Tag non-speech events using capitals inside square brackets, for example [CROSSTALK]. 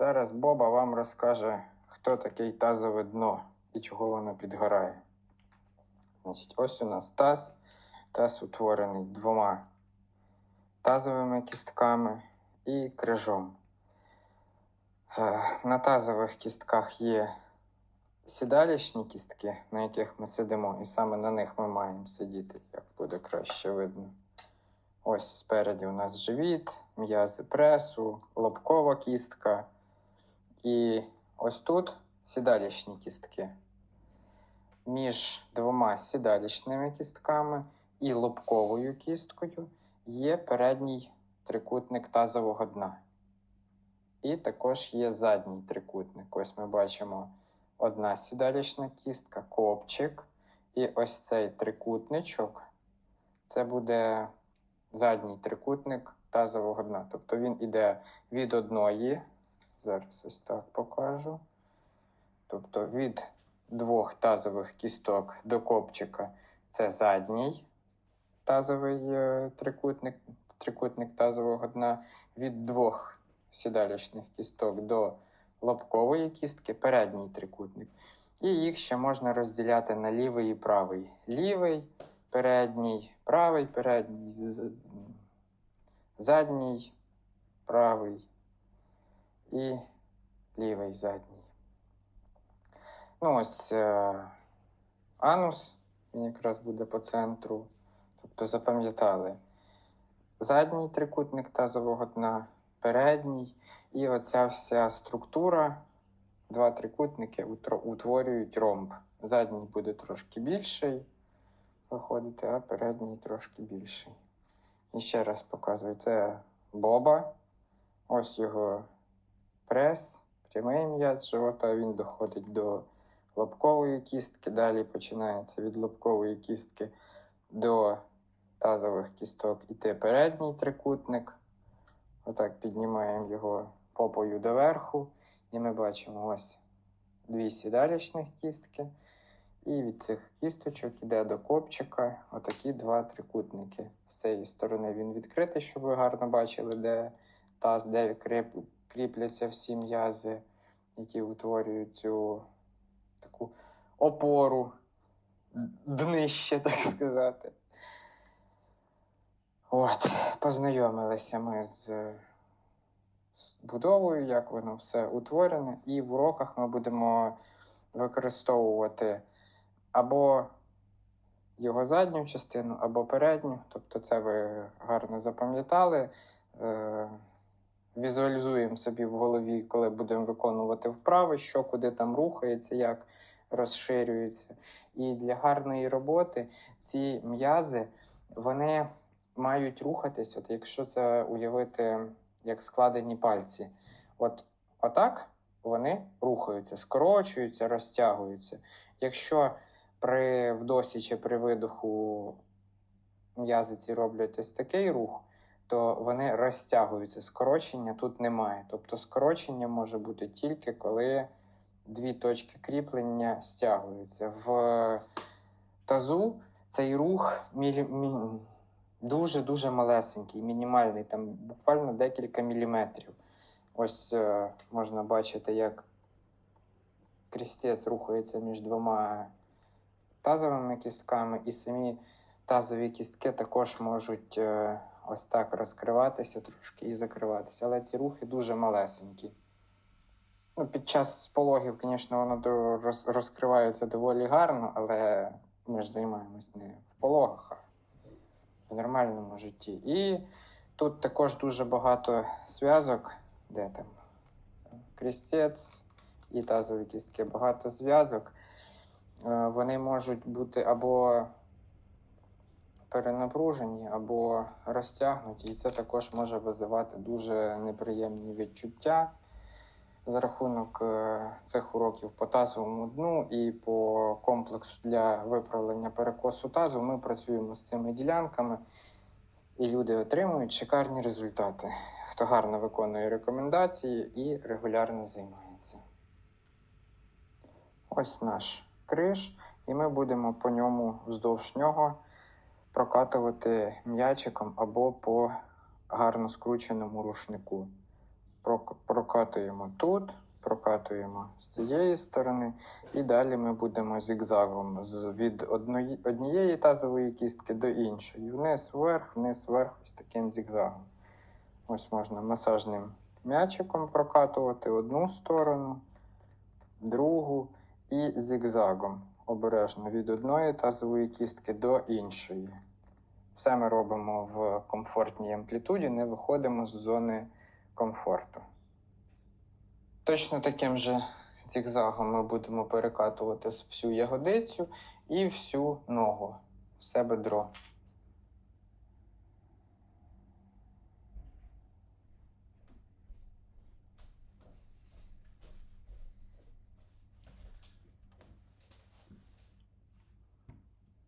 Зараз Боба вам розкаже, хто такий тазове дно і чого воно підгорає. Значить, ось у нас таз. Таз утворений двома тазовими кістками і крижом. Е, На тазових кістках є сідалічні кістки, на яких ми сидимо, і саме на них ми маємо сидіти, як буде краще видно. Ось спереді у нас живіт, м'язи пресу, лобкова кістка. І ось тут сідалічні кістки. Між двома сідалічними кістками і лобковою кісткою є передній трикутник тазового дна. І також є задній трикутник. Ось ми бачимо одна сідалічна кістка, копчик. І ось цей трикутничок це буде задній трикутник тазового дна. Тобто він іде від одної. Зараз ось так покажу. Тобто від двох тазових кісток до копчика це задній тазовий е, трикутник, трикутник тазового дна. Від двох сідалічних кісток до лобкової кістки передній трикутник. І їх ще можна розділяти на лівий і правий. Лівий, передній, правий, передній, задній, правий і лівий задній. Ну, ось е, анус, він якраз буде по центру. Тобто запам'ятали задній трикутник тазового дна, передній, і оця вся структура, два трикутники утворюють ромб. Задній буде трошки більший виходити, а передній трошки більший. І ще раз показую, це Боба. Ось його прес, прямий м'яз живота, він доходить до лобкової кістки. Далі починається від лобкової кістки до тазових кісток іти передній трикутник. Отак піднімаємо його попою доверху. І ми бачимо ось дві сідалічних кістки. І від цих кісточок іде до копчика отакі два трикутники. З цієї сторони він відкритий, щоб ви гарно бачили, де таз, де кріпляться всі м'язи, які утворюють цю таку опору, днище, [LAUGHS] так сказати. От, познайомилися ми з будовою, як воно все утворене, і в уроках ми будемо використовувати або його задню частину, або передню. Тобто, це ви гарно запам'ятали. Візуалізуємо собі в голові, коли будемо виконувати вправи, що куди там рухається, як розширюється. І для гарної роботи ці м'язи вони мають рухатись, от якщо це уявити як складені пальці. От отак вони рухаються, скорочуються, розтягуються. Якщо при вдосі чи при видоху м'язи ці роблять ось такий рух, то вони розтягуються. Скорочення тут немає. Тобто скорочення може бути тільки коли дві точки кріплення стягуються. В тазу цей рух дуже-дуже малесенький, мінімальний, там буквально декілька міліметрів. Ось е, можна бачити, як крістець рухається між двома тазовими кістками, і самі тазові кістки також можуть е, ось так розкриватися трошки і закриватися. Але ці рухи дуже малесенькі. Ну, під час пологів, звісно, воно розкривається доволі гарно, але ми ж займаємось не в пологах, а в нормальному житті. І тут також дуже багато зв'язок, де там крістець і тазові кістки, багато зв'язок. Е, Вони можуть бути або перенапружені, або розтягнуті, і це також може визивати дуже неприємні відчуття. За рахунок е, цих уроків по тазовому дну і по комплексу для виправлення перекосу тазу ми працюємо з цими ділянками, і люди отримують шикарні результати, хто гарно виконує рекомендації і регулярно займається. Ось наш криш, і ми будемо по ньому вздовж нього прокатувати м'ячиком або по гарно скрученому рушнику. прокатуємо тут, прокатуємо з цієї сторони, і далі ми будемо зігзагом від однієї тазової кістки до іншої. Вниз, вверх, вниз, вверх, ось таким зігзагом. Ось можна масажним м'ячиком прокатувати одну сторону, другу і зігзагом обережно від одної тазової кістки до іншої. Все ми робимо в комфортній амплітуді, не виходимо з зони комфорту. Точно таким же зігзагом ми будемо перекатувати всю ягодицю і всю ногу, все бедро.